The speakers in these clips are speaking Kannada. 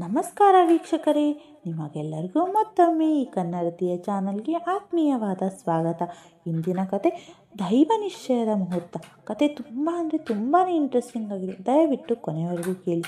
ನಮಸ್ಕಾರ ವೀಕ್ಷಕರೇ, ನಿಮಗೆಲ್ಲರಿಗೂ ಮತ್ತೊಮ್ಮೆ ಈ ಕನ್ನಡತಿಯ ಚಾನಲ್ಗೆ ಆತ್ಮೀಯವಾದ ಸ್ವಾಗತ. ಇಂದಿನ ಕತೆ ದೈವ ನಿಶ್ಚಯದ ಮುಹೂರ್ತ. ಕತೆ ತುಂಬ ಅಂದರೆ ತುಂಬಾ ಇಂಟ್ರೆಸ್ಟಿಂಗ್ ಆಗಿದೆ. ದಯವಿಟ್ಟು ಕೊನೆಯವರೆಗೂ ಕೇಳಿ.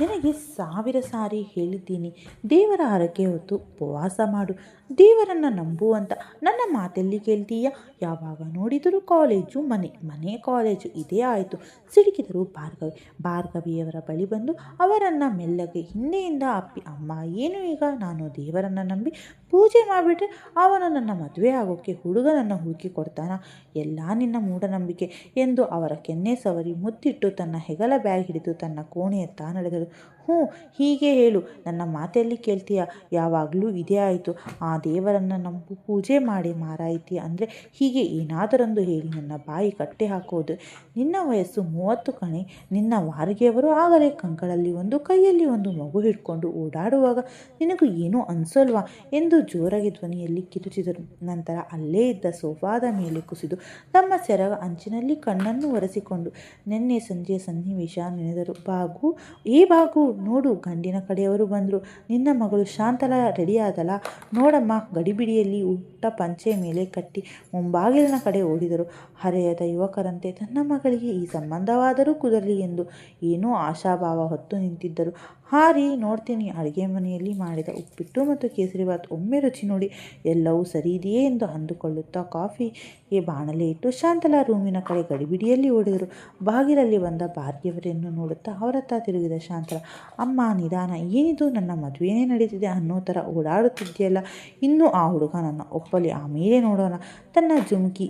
ನಿನಗೆ ಸಾವಿರ ಸಾರಿ ಹೇಳಿದ್ದೀನಿ, ದೇವರ ಹರಕೆ ಹೊತ್ತು ಉಪವಾಸ ಮಾಡು. ದೇವರನ್ನು ನಂಬು ಅಂತ ನನ್ನ ಮಾತೆಲ್ಲಿ ಕೇಳ್ತೀಯ? ಯಾವಾಗ ನೋಡಿದರೂ ಕಾಲೇಜು, ಮನೆ ಮನೆ ಕಾಲೇಜು ಇದೇ ಆಯಿತು. ಸಿಡುಕಿದರು ಭಾರ್ಗವಿ. ಭಾರ್ಗವಿಯವರ ಬಳಿ ಬಂದು ಅವರನ್ನು ಮೆಲ್ಲಗೆ, ಹಿಂದೆಯಿಂದ ಅಪ್ಪಿ, ಅಮ್ಮ, ಏನು ಈಗ? ನಾನು ದೇವರನ್ನು ನಂಬಿ ಪೂಜೆ ಮಾಡಿಬಿಟ್ರೆ ಅವನು ನನ್ನ ಮದುವೆ ಆಗೋಕ್ಕೆ ಹುಡುಗನನ್ನು ಹುಡುಕಿ ಕೊಡ್ತಾನ? ಎಲ್ಲ ನಿನ್ನ ಮೂಢನಂಬಿಕೆ ಎಂದು ಅವರ ಕೆನ್ನೆ ಸವರಿ ಮುತ್ತಿಟ್ಟು ತನ್ನ ಹೆಗಲ ಬ್ಯಾಗ್ ಹಿಡಿದು ತನ್ನ ಕೋಣೆಯತ್ತ ನಡೆದಳು. ಹ್ಞೂ, ಹೀಗೆ ಹೇಳು. ನನ್ನ ಮಾತಲ್ಲಿ ಕೇಳ್ತೀಯ? ಯಾವಾಗಲೂ ಇದೇ ಆಯಿತು. ಆ ದೇವರನ್ನು ನಂಬು, ಪೂಜೆ ಮಾಡಿ ಮಾರಾಯಿತಿ ಅಂದರೆ ಹೀಗೆ ಏನಾದರೊಂದು ಹೇಳಿ ನನ್ನ ಬಾಯಿ ಕಟ್ಟೆ ಹಾಕೋದು. ನಿನ್ನ ವಯಸ್ಸು ಮೂವತ್ತು ಕಣೆ. ನಿನ್ನ ವಾರಿಗೆಯವರು ಆಗಲೇ ಕಂಕಳಲ್ಲಿ ಒಂದು ಕೈಯಲ್ಲಿ ಒಂದು ಮಗು ಹಿಡ್ಕೊಂಡು ಓಡಾಡುವಾಗ ನಿನಗೂ ಏನೂ ಅನಿಸಲ್ವಾ ಎಂದು ಜೋರಾಗಿ ಧ್ವನಿಯಲ್ಲಿ ಕಿರುಚಿದರು. ನಂತರ ಅಲ್ಲೇ ಇದ್ದ ಸೋಫಾದ ಮೇಲೆ ಕುಸಿದು ತಮ್ಮ ಸೆರಗ ಅಂಚಿನಲ್ಲಿ ಕಣ್ಣನ್ನು ಒರೆಸಿಕೊಂಡು ನಿನ್ನೆ ಸಂಜೆ ಸನ್ನಿವೇಶ ನೆನೆದರು. ಬಾಗು, ಏ ಬಾಗು ನೋಡು, ಗಂಡಿನ ಕಡೆಯವರು ಬಂದರು, ನಿನ್ನ ಮಗಳು ಶಾಂತಲ ರೆಡಿಯಾದಲ್ಲ ನೋಡಮ್ಮ, ಗಡಿಬಿಡಿಯಲ್ಲಿ ಊಟ ಪಂಚೆ ಮೇಲೆ ಕಟ್ಟಿ ಮುಂಬಾಗಿಲಿನ ಕಡೆ ಓಡಿದರು. ಹರೆಯದ ಯುವಕರಂತೆ ತನ್ನ ಮಗಳಿಗೆ ಈ ಸಂಬಂಧವಾದರೂ ಕುದರಲಿ ಎಂದು ಏನೋ ಆಶಾಭಾವ ಹೊತ್ತು ನಿಂತಿದ್ದರು. ಹಾರಿ ನೋಡ್ತೀನಿ ಅಡುಗೆ ಮನೆಯಲ್ಲಿ ಮಾಡಿದ ಉಪ್ಪಿಟ್ಟು ಮತ್ತು ಕೇಸರಿಬಾತ್ ಒಮ್ಮೆ ರುಚಿ ನೋಡಿ ಎಲ್ಲವೂ ಸರಿ ಇದೆಯೇ ಎಂದು ಅಂದುಕೊಳ್ಳುತ್ತಾ ಕಾಫಿಗೆ ಬಾಣಲೆ ಇಟ್ಟು ಶಾಂತಲಾ ರೂಮಿನ ಕಡೆ ಗಡಿಬಿಡಿಯಲ್ಲಿ ಓಡಿದರು. ಬಾಗಿಲಲ್ಲಿ ಬಂದ ಭಾರ್ಗ್ಯವರನ್ನು ನೋಡುತ್ತಾ ಅವರತ್ತ ತಿರುಗಿದ ಶಾಂತಲ, ಅಮ್ಮ, ನಿಧಾನ. ಏನಿದು? ನನ್ನ ಮದುವೆಯೇ ನಡೀತಿದೆ ಅನ್ನೋ ಥರ ಓಡಾಡುತ್ತಿದೆಯಲ್ಲ ಇನ್ನೂ ಆ ಹುಡುಗ ನನ್ನ ಒಪ್ಪಲಿ. ಆಮೇಲೆ ನೋಡೋಣ. ತನ್ನ ಜುಮುಕಿ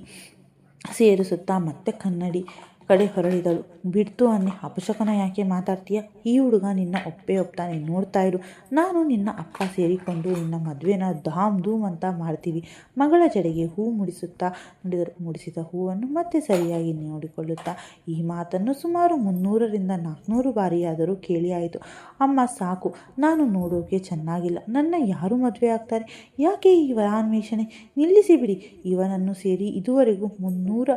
ಸೇರಿಸುತ್ತಾ ಮತ್ತೆ ಕನ್ನಡಿ ಕಡೆ ಹೊರಳಿದಳು. ಬಿಡ್ತು ಅನ್ನಿ, ಅಪಶಕನ ಯಾಕೆ ಮಾತಾಡ್ತೀಯ? ಈ ಹುಡುಗ ನಿನ್ನ ಒಪ್ಪೇ ಒಪ್ತಾನೆ, ನೋಡ್ತಾ ಇರು. ನಾನು ನಿನ್ನ ಅಪ್ಪ ಸೇರಿಕೊಂಡು ನಿನ್ನ ಮದುವೆನ ಧಾಮ್ ಧೂಮ್ ಅಂತ ಮಾಡ್ತೀವಿ. ಮಗಳ ಜಡೆಗೆ ಹೂ ಮುಡಿಸುತ್ತಾ ನುಡಿದರು ಮುಡಿಸಿದ ಹೂವನ್ನು ಮತ್ತೆ ಸರಿಯಾಗಿ ನೋಡಿಕೊಳ್ಳುತ್ತಾ, ಈ ಮಾತನ್ನು ಸುಮಾರು ಮುನ್ನೂರರಿಂದ ನಾಲ್ಕುನೂರು ಬಾರಿಯಾದರೂ ಕೇಳಿಯಾಯಿತು ಅಮ್ಮ, ಸಾಕು. ನಾನು ನೋಡೋಕೆ ಚೆನ್ನಾಗಿಲ್ಲ. ನನ್ನ ಯಾರು ಮದುವೆ ಆಗ್ತಾರೆ? ಯಾಕೆ ಈ ವರಾನ್ವೇಷಣೆ? ನಿಲ್ಲಿಸಿ ಬಿಡಿ. ಇವನನ್ನು ಸೇರಿ ಇದುವರೆಗೂ ಮುನ್ನೂರ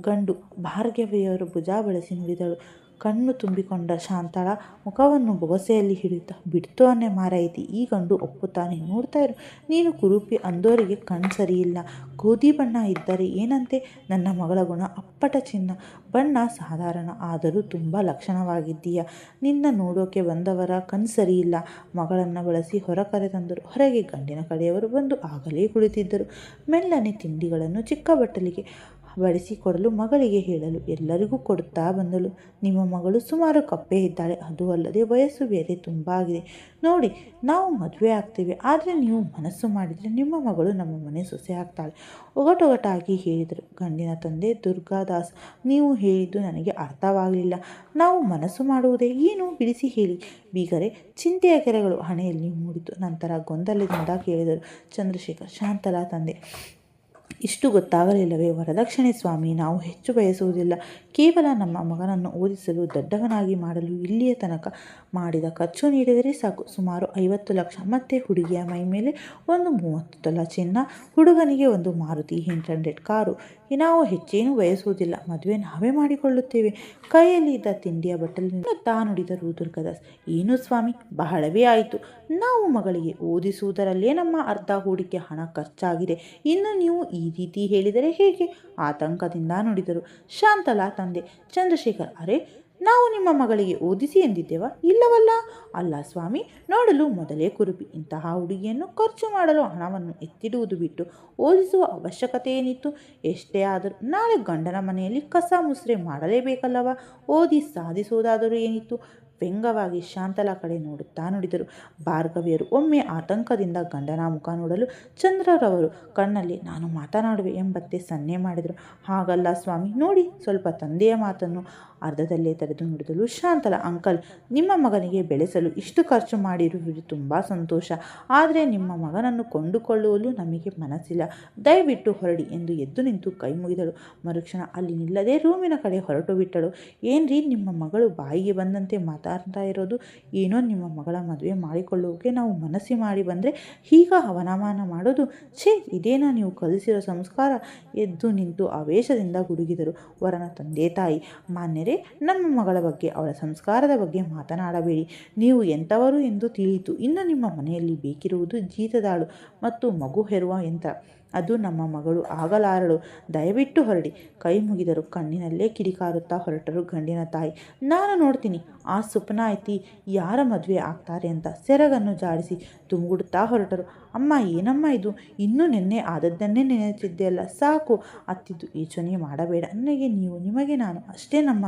ಗಂಡು ಭಾರ್ಗವಿಯವರು ಭುಜ ಬಳಸಿ ನುಡಿದಳು. ಕಣ್ಣು ತುಂಬಿಕೊಂಡ ಶಾಂತಳ ಮುಖವನ್ನು ಬೊಗಸೆಯಲ್ಲಿ ಹಿಡಿಯುತ್ತಾ ಬಿಡ್ತು ಅನ್ನೆ ಮಾರಾಯಿತಿ, ಈ ಗಂಡು ಒಪ್ಪುತ್ತಾನೆ ನೋಡ್ತಾ ಇರು. ನೀನು ಕುರುಪಿ ಅಂದೋರಿಗೆ ಕಣ್ಣು ಸರಿಯಿಲ್ಲ. ಗೋಧಿ ಬಣ್ಣ ಇದ್ದರೆ ಏನಂತೆ? ನನ್ನ ಮಗಳ ಗುಣ ಅಪ್ಪಟ ಚಿನ್ನ. ಬಣ್ಣ ಸಾಧಾರಣ, ಆದರೂ ತುಂಬ ಲಕ್ಷಣವಾಗಿದ್ದೀಯ? ನಿನ್ನ ನೋಡೋಕೆ ಬಂದವರ ಕಣ್ಣು ಸರಿಯಿಲ್ಲ. ಮಗಳನ್ನು ಬಳಸಿ ಹೊರ ಕರೆತಂದರು ಹೊರಗೆ ಗಂಡಿನ ಕಡೆಯವರು ಬಂದು ಆಗಲೇ ಕುಳಿತಿದ್ದರು. ಮೆಲ್ಲನೆ ತಿಂಡಿಗಳನ್ನು ಚಿಕ್ಕ ಬಟ್ಟಲಿಗೆ ಬಡಿಸಿಕೊಡಲು ಮಗಳಿಗೆ ಹೇಳಲು. ಎಲ್ಲರಿಗೂ ಕೊಡುತ್ತಾ ಬಂದಳು. ನಿಮ್ಮ ಮಗಳು ಸುಮಾರು ಕಪ್ಪೆ ಇದ್ದಾಳೆ. ಅದು ಅಲ್ಲದೆ ವಯಸ್ಸು ಬೇರೆ ತುಂಬ ಆಗಿದೆ. ನೋಡಿ, ನಾವು ಮದುವೆ ಆಗ್ತೇವೆ. ಆದರೆ ನೀವು ಮನಸ್ಸು ಮಾಡಿದರೆ ನಿಮ್ಮ ಮಗಳು ನಮ್ಮ ಮನೆ ಸೊಸೆ ಆಗ್ತಾಳೆ. ಒಗಟೊಗಟಾಗಿ ಹೇಳಿದರು. ಗಂಡಿನ ತಂದೆ ದುರ್ಗಾದಾಸ್, ನೀವು ಹೇಳಿದ್ದು ನನಗೆ ಅರ್ಥವಾಗಲಿಲ್ಲ. ನಾವು ಮನಸ್ಸು ಮಾಡುವುದೇ ಏನು? ಬಿಡಿಸಿ ಹೇಳಿ. ಬೀಗರೆ, ಚಿಂತೆಯ ಕೆರೆಗಳು ಹಣೆಯಲ್ಲಿ ಮೂಡಿತು. ನಂತರ ಗೊಂದಲದಿಂದ ಕೇಳಿದರು. ಚಂದ್ರಶೇಖರ್, ಶಾಂತಲಾ ತಂದೆ. ಇಷ್ಟು ಗೊತ್ತಾಗಲಿಲ್ಲವೇ ವರದಕ್ಷಿಣೆ ಸ್ವಾಮಿ, ನಾವು ಹೆಚ್ಚು ಬಯಸುವುದಿಲ್ಲ. ಕೇವಲ ನಮ್ಮ ಮಗನನ್ನು ಓದಿಸಲು, ದೊಡ್ಡವನಾಗಿ ಮಾಡಲು ಇಲ್ಲಿಯ ತನಕ ಮಾಡಿದ ಖರ್ಚು ನೀಡಿದರೆ ಸಾಕು. ಸುಮಾರು ಐವತ್ತು ಲಕ್ಷ. ಮತ್ತೆ ಹುಡುಗಿಯ ಮೈ ಮೇಲೆ ಒಂದು ಮೂವತ್ತು ತೊಲ ಚಿನ್ನ, ಹುಡುಗನಿಗೆ ಒಂದು ಮಾರುತಿ ಎಂಟು ಹಂಡ್ರೆಡ್ ಕಾರು. ನಾವು ಹೆಚ್ಚೇನು ಬಯಸುವುದಿಲ್ಲ. ಮದುವೆ ನಾವೇ ಮಾಡಿಕೊಳ್ಳುತ್ತೇವೆ. ಕೈಯಲ್ಲಿ ಇದ್ದ ತಿಂಡಿಯ ಬಟ್ಟಲಿನಿಂದ ತಾ ನುಡಿದರು ದುರ್ಗದಾಸ್ ಏನು ಸ್ವಾಮಿ, ಬಹಳವೇ ಆಯಿತು. ನಾವು ಮಗಳಿಗೆ ಓದಿಸುವುದರಲ್ಲೇ ನಮ್ಮ ಅರ್ಧ ಹೂಡಿಕೆ ಹಣ ಖರ್ಚಾಗಿದೆ. ಇನ್ನು ನೀವು ಈ ರೀತಿ ಹೇಳಿದರೆ ಹೇಗೆ? ಆತಂಕದಿಂದ ನುಡಿದರು. ಶಾಂತಲಾ ತಂದೆ, ಚಂದ್ರಶೇಖರ್, ಅರೆ ನಾವು ನಿಮ್ಮ ಮಗಳಿಗೆ ಓದಿಸಿ ಎಂದಿದ್ದೇವ? ಇಲ್ಲವಲ್ಲ? ಅಲ್ಲ ಸ್ವಾಮಿ, ನೋಡಲು ಮೊದಲೇ ಕುರುಪಿ. ಇಂತಹ ಹುಡುಗಿಯನ್ನು ಖರ್ಚು ಮಾಡಲು ಹಣವನ್ನು ಎತ್ತಿಡುವುದು ಬಿಟ್ಟು ಓದಿಸುವ ಅವಶ್ಯಕತೆ ಏನಿತ್ತು ಎಷ್ಟೇ ಆದರೂ ನಾಳೆ ಗಂಡನ ಮನೆಯಲ್ಲಿ ಕಸ ಮುಸ್ರೆ ಮಾಡಲೇಬೇಕಲ್ಲವ? ಓದಿ ಸಾಧಿಸುವುದಾದರೂ ಏನಿತ್ತು? ವ್ಯಂಗವಾಗಿ ಶಾಂತಲ ಕಡೆ ನೋಡುತ್ತಾ ನುಡಿದರು. ಭಾರ್ಗವಿಯರು ಒಮ್ಮೆ ಆತಂಕದಿಂದ ಗಂಡನ ಮುಖ ನೋಡಲು ಚಂದ್ರರವರು ಕಣ್ಣಲ್ಲಿ, ನಾನು ಮಾತನಾಡುವೆ ಎಂಬಂತೆ ಸನ್ನೆ ಮಾಡಿದರು. ಹಾಗಲ್ಲ ಸ್ವಾಮಿ, ನೋಡಿ, ಸ್ವಲ್ಪ ತಂದೆಯ ಮಾತನ್ನು. ಅರ್ಧದಲ್ಲೇ ತಡೆದು ನೋಡಿದಳು ಶಾಂತಲ, ಅಂಕಲ್, ನಿಮ್ಮ ಮಗನಿಗೆ ಬೆಳೆಸಲು ಇಷ್ಟು ಖರ್ಚು ಮಾಡಿರುವುದು ತುಂಬ ಸಂತೋಷ. ಆದರೆ ನಿಮ್ಮ ಮಗನನ್ನು ಕೊಂಡುಕೊಳ್ಳುವಲು ನಮಗೆ ಮನಸ್ಸಿಲ್ಲ. ದಯವಿಟ್ಟು ಹೊರಡಿ ಎಂದು ಎದ್ದು ನಿಂತು ಕೈ ಮುಗಿದಳು. ಮರುಕ್ಷಣ ಅಲ್ಲಿ ನಿಲ್ಲದೆ ರೂಮಿನ ಕಡೆ ಹೊರಟು ಬಿಟ್ಟಳು. ಏನ್ರಿ, ನಿಮ್ಮ ಮಗಳು ಬಾಯಿಗೆ ಬಂದಂತೆ ಮಾತಾಡ್ತಾ ಇರೋದು? ಏನೋ ನಿಮ್ಮ ಮಗಳ ಮದುವೆ ಮಾಡಿಕೊಳ್ಳೋಕೆ ನಾವು ಮನಸ್ಸಿ ಮಾಡಿ ಬಂದರೆ ಹೀಗ ಅವನಮಾನ ಮಾಡೋದು? ಛೇ, ಇದೇನಾ ನೀವು ಕಲಿಸಿರೋ ಸಂಸ್ಕಾರ? ಎದ್ದು ನಿಂತು ಆವೇಶದಿಂದ ಗುಡುಗಿದರು. ವರನ ತಂದೆ ತಾಯಿ, ಮಾನ್ಯರೇ ನನ್ನ ಮಗಳ ಬಗ್ಗೆ, ಅವಳ ಸಂಸ್ಕಾರದ ಬಗ್ಗೆ ಮಾತನಾಡಬೇಡಿ. ನೀವು ಎಂಥವರು ಎಂದು ತಿಳಿಯಿತು. ಇನ್ನು ನಿಮ್ಮ ಮನೆಯಲ್ಲಿ ಬೇಕಿರುವುದು ಜೀತದಾಳು ಮತ್ತು ಮಗು ಹೆರುವ ಯಂತ್ರ. ಅದು ನಮ್ಮ ಮಗಳು ಆಗಲಾರಳು. ದಯವಿಟ್ಟು ಹೊರಡಿ. ಕೈ ಮುಗಿದರು ಕಣ್ಣಿನಲ್ಲೇ ಕಿಡಿಕಾರುತ್ತಾ ಹೊರಟರು ಗಂಡಿನ ತಾಯಿ. ನಾನು ನೋಡ್ತೀನಿ. ಆ ಸುಪ್ನಾಯ್ತಿ ಯಾರ ಮದುವೆ ಆಗ್ತಾರೆ ಅಂತ ಸೆರಗನ್ನು ಜಾಡಿಸಿ ತುಂಗುಡುತ್ತಾ ಹೊರಟರು. ಅಮ್ಮ, ಏನಮ್ಮ ಇದು? ಇನ್ನೂ ನಿನ್ನೆ ಆದದ್ದನ್ನೇ ನೆನೆಯುತ್ತಿದ್ದೆಯಲ್ಲ. ಸಾಕು. ಅತ್ತಿದ್ದು ಯೋಚನೆ ಮಾಡಬೇಡ. ನನಗೆ ನೀವು, ನಿಮಗೆ ನಾನು ಅಷ್ಟೇ ನಮ್ಮ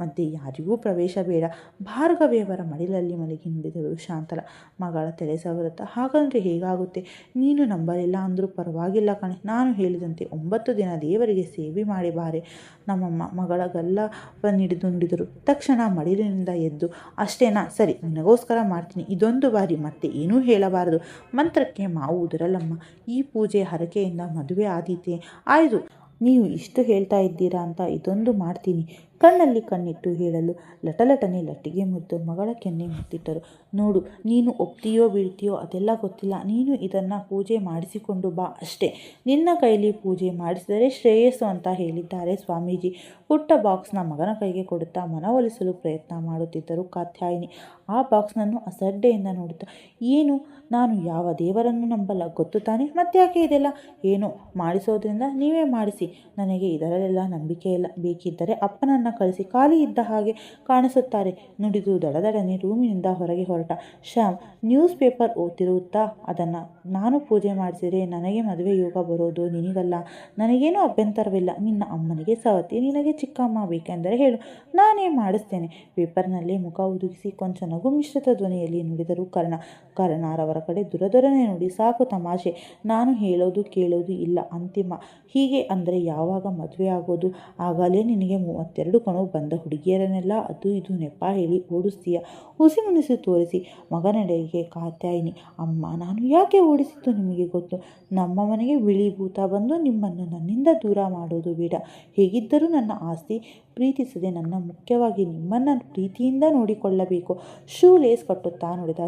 ಮತ್ತೆ ಯಾರಿಗೂ ಪ್ರವೇಶ ಬೇಡ. ಭಾರ್ಗವಿಯವರ ಮಡಿಲಲ್ಲಿ ಮಲಗಿ ನುಡಿದಳು ಶಾಂತಲ. ಮಗಳ ತಲೆ ಸವರತ್ತ, ಹಾಗಂದ್ರೆ ಹೇಗಾಗುತ್ತೆ? ನೀನು ನಂಬಲಿಲ್ಲ ಅಂದರೂ ಪರವಾಗಿಲ್ಲ ಕಣೆ. ನಾನು ಹೇಳಿದಂತೆ ಒಂಬತ್ತು ದಿನ ದೇವರಿಗೆ ಸೇವೆ ಮಾಡಿ ಬಾರೆ. ನಮ್ಮಮ್ಮ ಮಗಳ ಗಲ್ಲವನ್ನಿಡಿದು ನುಡಿದರು. ತಕ್ಷಣ ಮಡಿಲಿನಿಂದ ಎದ್ದು, ಅಷ್ಟೇನಾ? ಸರಿ, ನಿನಗೋಸ್ಕರ ಮಾಡ್ತೀನಿ. ಇದೊಂದು ಬಾರಿ ಮತ್ತೆ ಏನೂ ಹೇಳಬಾರದು. ಮಂತ್ರಕ್ಕೆ ಮಾವು ಉದುರಲ್ಲಮ್ಮ ಈ ಪೂಜೆ ಹರಕೆಯಿಂದ ಮದುವೆ ಆದೀತೆ. ಆಯಿತು, ನೀವು ಇಷ್ಟು ಹೇಳ್ತಾ ಇದ್ದೀರಾ ಅಂತ ಇದೊಂದು ಮಾಡ್ತೀನಿ. ಕಣ್ಣಲ್ಲಿ ಕಣ್ಣಿಟ್ಟು ಹೇಳಲು ಲಟಲಟನೆ ಲಟ್ಟಿಗೆ ಮುದ್ದು ಮಗಳ ಕೆನ್ನೆ ಮುತ್ತಿಟ್ಟರು. ನೋಡು, ನೀನು ಒಪ್ತೀಯೋ ಬೀಳ್ತೀಯೋ ಅದೆಲ್ಲ ಗೊತ್ತಿಲ್ಲ. ನೀನು ಇದನ್ನು ಪೂಜೆ ಮಾಡಿಸಿಕೊಂಡು ಬಾ ಅಷ್ಟೇ. ನಿನ್ನ ಕೈಲಿ ಪೂಜೆ ಮಾಡಿಸಿದರೆ ಶ್ರೇಯಸ್ಸು ಅಂತ ಹೇಳಿದ್ದಾರೆ ಸ್ವಾಮೀಜಿ. ಪುಟ್ಟ ಬಾಕ್ಸ್ನ ಮಗನ ಕೈಗೆ ಕೊಡುತ್ತಾ ಮನವೊಲಿಸಲು ಪ್ರಯತ್ನ ಮಾಡುತ್ತಿದ್ದರು ಕಾತ್ಯಾಯಿನಿ. ಆ ಬಾಕ್ಸ್ನನ್ನು ಅಸಡ್ಡೆಯಿಂದ ನೋಡುತ್ತಾ, ಏನು? ನಾನು ಯಾವ ದೇವರನ್ನು ನಂಬಲ್ಲ, ಗೊತ್ತು ತಾನೆ? ಮತ್ತ್ಯಾಕೆ ಇದೆಲ್ಲ? ಏನು, ಮಾಡಿಸೋದ್ರಿಂದ ನೀವೇ ಮಾಡಿಸಿ. ನನಗೆ ಇದರಲ್ಲೆಲ್ಲ ನಂಬಿಕೆ ಇಲ್ಲ ಬೇಕಿದ್ದರೆ ಅಪ್ಪನನ್ನು ಕಳಿಸಿ ಖಾಲಿ ಇದ್ದ ಹಾಗೆ ಕಾಣಿಸುತ್ತಾರೆ. ನುಡಿದು ದಡದಡನೆ ರೂಮಿನಿಂದ ಹೊರಗೆ ಹೊರಟ. ಶ್ಯಾಮ್, ನ್ಯೂಸ್ ಪೇಪರ್ ಓದ್ತಿರುತ್ತಾ? ಅದನ್ನು ನಾನು ಪೂಜೆ ಮಾಡಿಸಿದರೆ ನನಗೆ ಮದುವೆ ಯೋಗ ಬರೋದು ನಿನಗಲ್ಲ. ನನಗೇನು ಅಭ್ಯಂತರವಿಲ್ಲ. ನಿನ್ನ ಅಮ್ಮನಿಗೆ ಸವತಿ, ನಿನಗೆ ಚಿಕ್ಕಮ್ಮ ಬೇಕೆಂದರೆ ಹೇಳು. ನಾನೇ ಮಾಡಿಸ್ತೇನೆ. ಪೇಪರ್ನಲ್ಲಿ ಮುಖ ಉದುಗಿಸಿ ಕೊಂಚ ನಗು ಮಿಶ್ರಿತ ಧ್ವನಿಯಲ್ಲಿ ನುಡಿದರು ಕರ್ಣ. ಕರ್ಣಾರವರ ಕಡೆ ದುರದೊರನೆ ನೋಡಿ ಸಾಕು ತಮಾಷೆ. ನಾನು ಹೇಳೋದು ಕೇಳೋದು ಇಲ್ಲ, ಅಂತಿಮ. ಹೀಗೆ ಅಂದರೆ ಯಾವಾಗ ಮದುವೆ ಆಗೋದು? ಆಗಲೇ ನಿನಗೆ ಮೂವತ್ತೆರಡು ಕಣೋ, ಬಂದ ಹುಡುಗಿಯರನ್ನೆಲ್ಲ ಅದು ಇದು ನೆಪ ಹೇಳಿ ಓಡಿಸ್ತೀಯ? ಹುಸಿ ಮುನಿಸಿ ತೋರಿಸಿ ಮಗನಡೆಗೆ ಕಾತ್ಯಾಯಿನಿ. ಅಮ್ಮ, ನಾನು ಯಾಕೆ ಓಡಿಸಿದ್ದು ನಿಮಗೆ ಗೊತ್ತು? ನಮ್ಮ ಮನೆಗೆ ಬಿಳಿ ಭೂತ ಬಂದು ನಿಮ್ಮನ್ನು ನನ್ನಿಂದ ದೂರ ಮಾಡೋದು ಬೇಡ. ಹೇಗಿದ್ದರೂ ನನ್ನ ಆಸ್ತಿ ಪ್ರೀತಿಸದೆ ನನ್ನ ಮುಖ್ಯವಾಗಿ ನಿಮ್ಮನ್ನು ಪ್ರೀತಿಯಿಂದ ನೋಡಿಕೊಳ್ಳಬೇಕು. ಶೂ ಲೇಸ್ ಕಟ್ಟುತ್ತಾ ನುಡಿದ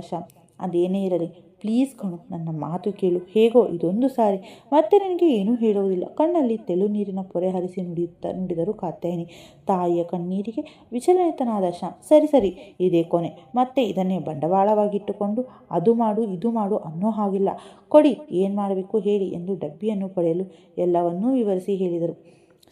ಅದೇನೇ ಇರಲಿ ಪ್ಲೀಸ್ ಕಣು, ನನ್ನ ಮಾತು ಕೇಳು. ಹೇಗೋ, ಇದೊಂದು ಸಾರಿ. ಮತ್ತೆ ನನಗೆ ಏನೂ ಹೇಳುವುದಿಲ್ಲ ಕಣ್ಣಲ್ಲಿ ತೆಲು ನೀರಿನ ಪೊರೆ ಹರಿಸಿ ನುಡಿಯುತ್ತಾ ನುಡಿದರು ಕಾತ್ಯಾಯಿನಿ ತಾಯಿಯ ಕಣ್ಣೀರಿಗೆ ವಿಚಲಿತನಾದ ಶ್ಯಾಮ್ ಸರಿ ಸರಿ, ಇದೇ ಕೊನೆ. ಮತ್ತೆ ಇದನ್ನೇ ಬಂಡವಾಳವಾಗಿಟ್ಟುಕೊಂಡು, ಅದು ಮಾಡು, ಇದು ಮಾಡು ಅನ್ನೋ ಹಾಗಿಲ್ಲ. ಕೊಡಿ, ಏನು ಮಾಡಬೇಕು ಹೇಳಿ ಎಂದು ಡಬ್ಬಿಯನ್ನು ಪಡೆಯಲು ಎಲ್ಲವನ್ನೂ ವಿವರಿಸಿ ಹೇಳಿದರು.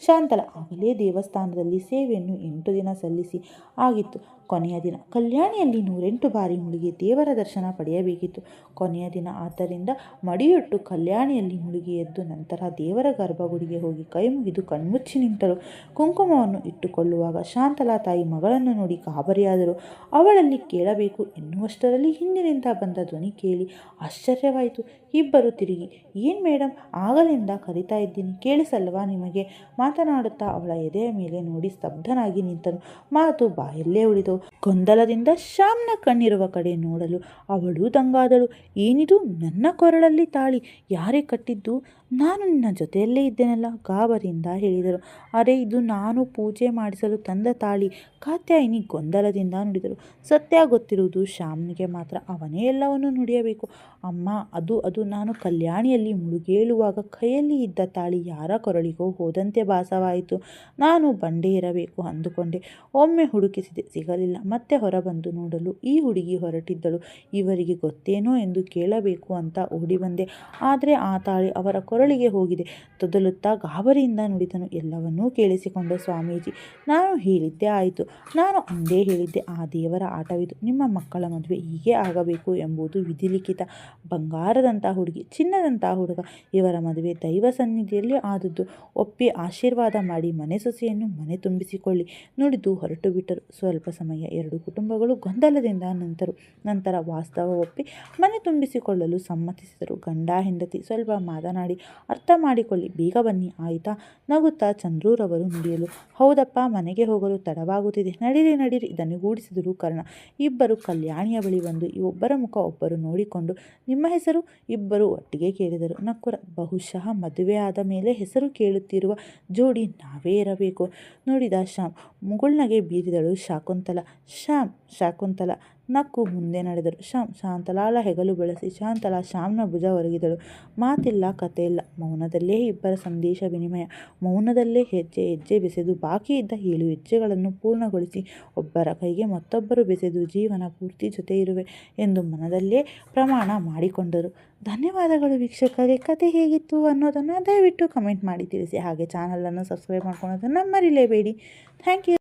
ಶಾಂತಲ ಆಗಲೇ ದೇವಸ್ಥಾನದಲ್ಲಿ ಸೇವೆಯನ್ನು ಎಂಟು ದಿನ ಸಲ್ಲಿಸಿ. ಆಗಿತ್ತು. ಕೊನೆಯ ದಿನ. ಕಲ್ಯಾಣಿಯಲ್ಲಿ ನೂರೆಂಟು ಬಾರಿ ಮುಳುಗಿ ದೇವರ ದರ್ಶನ ಪಡೆಯಬೇಕಿತ್ತು. ಕೊನೆಯ ದಿನ ಆದ್ದರಿಂದ ಮಡಿಯೊಟ್ಟು ಕಲ್ಯಾಣಿಯಲ್ಲಿ ಮುಳುಗಿ ಎದ್ದು ನಂತರ ದೇವರ ಗರ್ಭಗುಡಿಗೆ ಹೋಗಿ ಕೈ ಮುಗಿದು ಕಣ್ಮುಚ್ಚಿ ನಿಂತಳು. ಕುಂಕುಮವನ್ನು ಇಟ್ಟುಕೊಳ್ಳುವಾಗ ಶಾಂತಲಾ ತಾಯಿ ಮಗಳನ್ನು ನೋಡಿ ಕಾಬರಿಯಾದರು. ಅವಳಲ್ಲಿ ಕೇಳಬೇಕು ಎನ್ನುವಷ್ಟರಲ್ಲಿ ಹಿಂದಿನಿಂದ ಬಂದ ಧ್ವನಿ ಕೇಳಿ ಆಶ್ಚರ್ಯವಾಯಿತು. ಇಬ್ಬರು ತಿರುಗಿ, ಏನು ಮೇಡಮ್ ಆಗಲಿಂದ ಕರಿತಾ ಇದ್ದೀನಿ. ಕೇಳಿಸಲ್ವಾ ನಿಮಗೆ? ಮಾತನಾಡುತ್ತಾ ಅವಳ ಎದೆಯ ಮೇಲೆ ನೋಡಿ ಸ್ತಬ್ಧನಾಗಿ ನಿಂತನು. ಮಾತು ಬಾಯಲ್ಲೇ ಉಳಿದವು. ಗೊಂದಲದಿಂದ ಶ್ಯಾಮ್ನ ಕಣ್ಣಿರುವ ಕಡೆ ನೋಡಲು ಅವಳು ದಂಗಾದಳು ಏನಿದು ನನ್ನ ಕೊರಳಲ್ಲಿ ತಾಳಿ ಯಾರೇ ಕಟ್ಟಿದ್ದು? ನಾನು ನಿನ್ನ ಜೊತೆಯಲ್ಲೇ ಇದ್ದೇನಲ್ಲ? ಗಾಬರಿಯಿಂದ ಹೇಳಿದರು. ಅರೆ, ಇದು ನಾನು ಪೂಜೆ ಮಾಡಿಸಲು ತಂದ ತಾಳಿ. ಕಾತ್ಯಾಯಿನಿ ಗೊಂದಲದಿಂದ ನುಡಿದರು. ಸತ್ಯ ಗೊತ್ತಿರುವುದು ಶ್ಯಾಮ್ನಿಗೆ ಮಾತ್ರ. ಅವನೇ ಎಲ್ಲವನ್ನು ನುಡಿಯಬೇಕು. ಅಮ್ಮ, ಅದು ಅದು. ನಾನು ಕಲ್ಯಾಣಿಯಲ್ಲಿ ಮುಳುಗೇಳುವಾಗ ಕೈಯಲ್ಲಿ ಇದ್ದ ತಾಳಿ ಯಾರ ಕೊರಳಿಗೋ ಹೋದಂತೆ ಭಾಸವಾಯಿತು. ನಾನು ಬಂಡೆ ಇರಬೇಕು ಅಂದುಕೊಂಡೆ. ಒಮ್ಮೆ ಹುಡುಕಿಸಿದೆ, ಸಿಗಲಿಲ್ಲ. ಮತ್ತೆ ಹೊರಬಂದು ನೋಡಲು ಈ ಹುಡುಗಿ ಹೊರಟಿದ್ದಳು. ಇವರಿಗೆ ಗೊತ್ತೇನೋ ಎಂದು ಕೇಳಬೇಕು ಅಂತ ಓಡಿ ಬಂದೆ ಆದರೆ ಆ ತಾಳಿ ಅವರ ಕೊರಳಿಗೆ ಹೋಗಿದೆ. ತೊದಲುತ್ತಾ ಗಾಬರಿಯಿಂದ ನುಡಿದನು ಎಲ್ಲವನ್ನೂ ಕೇಳಿಸಿಕೊಂಡ ಸ್ವಾಮೀಜಿ. ನಾನು ಹೇಳಿದ್ದೆ ಆಯಿತು. ನಾನು ಅಂದೇ ಹೇಳಿದ್ದೆ, ಆ ದೇವರ ಆಟವಿದು. ನಿಮ್ಮ ಮಕ್ಕಳ ಮದುವೆ ಹೀಗೆ ಆಗಬೇಕು ಎಂಬುದು ವಿಧಿಲಿಖಿತ. ಬಂಗಾರದಂಥ ಹುಡುಗಿ ಚಿನ್ನದಂಥ ಹುಡುಗ, ಇವರ ಮದುವೆ ದೈವ ಸನ್ನಿಧಿಯಲ್ಲಿ ಆದದ್ದು. ಒಪ್ಪಿ ಆಶೀರ್ವಾದ ಮಾಡಿ ಮನೆ ಸೊಸೆಯನ್ನು ಮನೆ ತುಂಬಿಸಿಕೊಳ್ಳಿ. ನುಡಿದು ಹೊರಟು ಬಿಟ್ಟರು. ಸ್ವಲ್ಪ ಸಮಯ ಎರಡು ಕುಟುಂಬಗಳು ಗೊಂದಲದಿಂದ ನಂತರು. ನಂತರ ವಾಸ್ತವ ಒಪ್ಪಿ ಮನೆ ತುಂಬಿಸಿಕೊಳ್ಳಲು ಸಮ್ಮತಿಸಿದರು. ಗಂಡ, ಹೆಂಡತಿ ಸ್ವಲ್ಪ ಮಾತನಾಡಿ ಅರ್ಥ ಮಾಡಿಕೊಳ್ಳಿ. ಬೇಗ ಬನ್ನಿ, ಆಯಿತಾ ನಗುತ್ತಾ ಚಂದ್ರೂರವರು ನುಡಿಯಲು. ಹೌದಪ್ಪ, ಮನೆಗೆ ಹೋಗಲು ತಡವಾಗುತ್ತಿದೆ. ನಡೀರಿ ನಡೀರಿ ಇದನ್ನು ಕರ್ಣ. ಇಬ್ಬರು ಕಲ್ಯಾಣಿಯ ಬಳಿ ಬಂದು ಒಬ್ಬರ ಮುಖ ಒಬ್ಬರು ನೋಡಿಕೊಂಡು ನಿಮ್ಮ ಹೆಸರು ಇಬ್ಬರು ಒಟ್ಟಿಗೆ ಕೇಳಿದರು. ನಕ್ಕುರ ಬಹುಶಃ ಮದುವೆ ಆದ ಮೇಲೆ ಹೆಸರು ಕೇಳುತ್ತಿರುವ ಜೋಡಿ ನಾವೇ ಇರಬೇಕು. ನೋಡಿದ ಶ್ಯಾಮ್, ಮುಗುಳ್ನಗೆ ಬೀರಿದಳು ಶಾಕುಂತಲ. ಶ್ಯಾಮ್, ಶಾಕುಂತಲ ನಕ್ಕು ಮುಂದೆ ನಡೆದರು ಶ್ಯಾಮ್ ಶಾಂತಲಾಳ ಹೆಗಲು ಬಳಸಿ ಶಾಂತಲಾ ಶ್ಯಾಮ್ನ ಭುಜ ಒರಗಿದಳು. ಮಾತಿಲ್ಲ, ಕತೆ ಇಲ್ಲ. ಮೌನದಲ್ಲೇ ಇಬ್ಬರ ಸಂದೇಶ ವಿನಿಮಯ. ಮೌನದಲ್ಲೇ ಹೆಜ್ಜೆ ಹೆಜ್ಜೆ ಬೆಸೆದು ಬಾಕಿ ಇದ್ದ ಏಳು ಹೆಜ್ಜೆಗಳನ್ನು ಪೂರ್ಣಗೊಳಿಸಿ ಒಬ್ಬರ ಕೈಗೆ ಮತ್ತೊಬ್ಬರು ಬೆಸೆದು ಜೀವನ ಪೂರ್ತಿ ಜೊತೆ ಇರುವೆ ಎಂದು ಮನದಲ್ಲೇ ಪ್ರಮಾಣ ಮಾಡಿಕೊಂಡರು. ಧನ್ಯವಾದಗಳು ವೀಕ್ಷಕರೇ. ಕತೆ ಹೇಗಿತ್ತು ಅನ್ನೋದನ್ನು ದಯವಿಟ್ಟು ಕಮೆಂಟ್ ಮಾಡಿ ತಿಳಿಸಿ. ಹಾಗೆ ಚಾನಲನ್ನು ಸಬ್ಸ್ಕ್ರೈಬ್ ಮಾಡ್ಕೊಳೋದನ್ನು ಮರಿಲೇಬೇಡಿ. Thank you.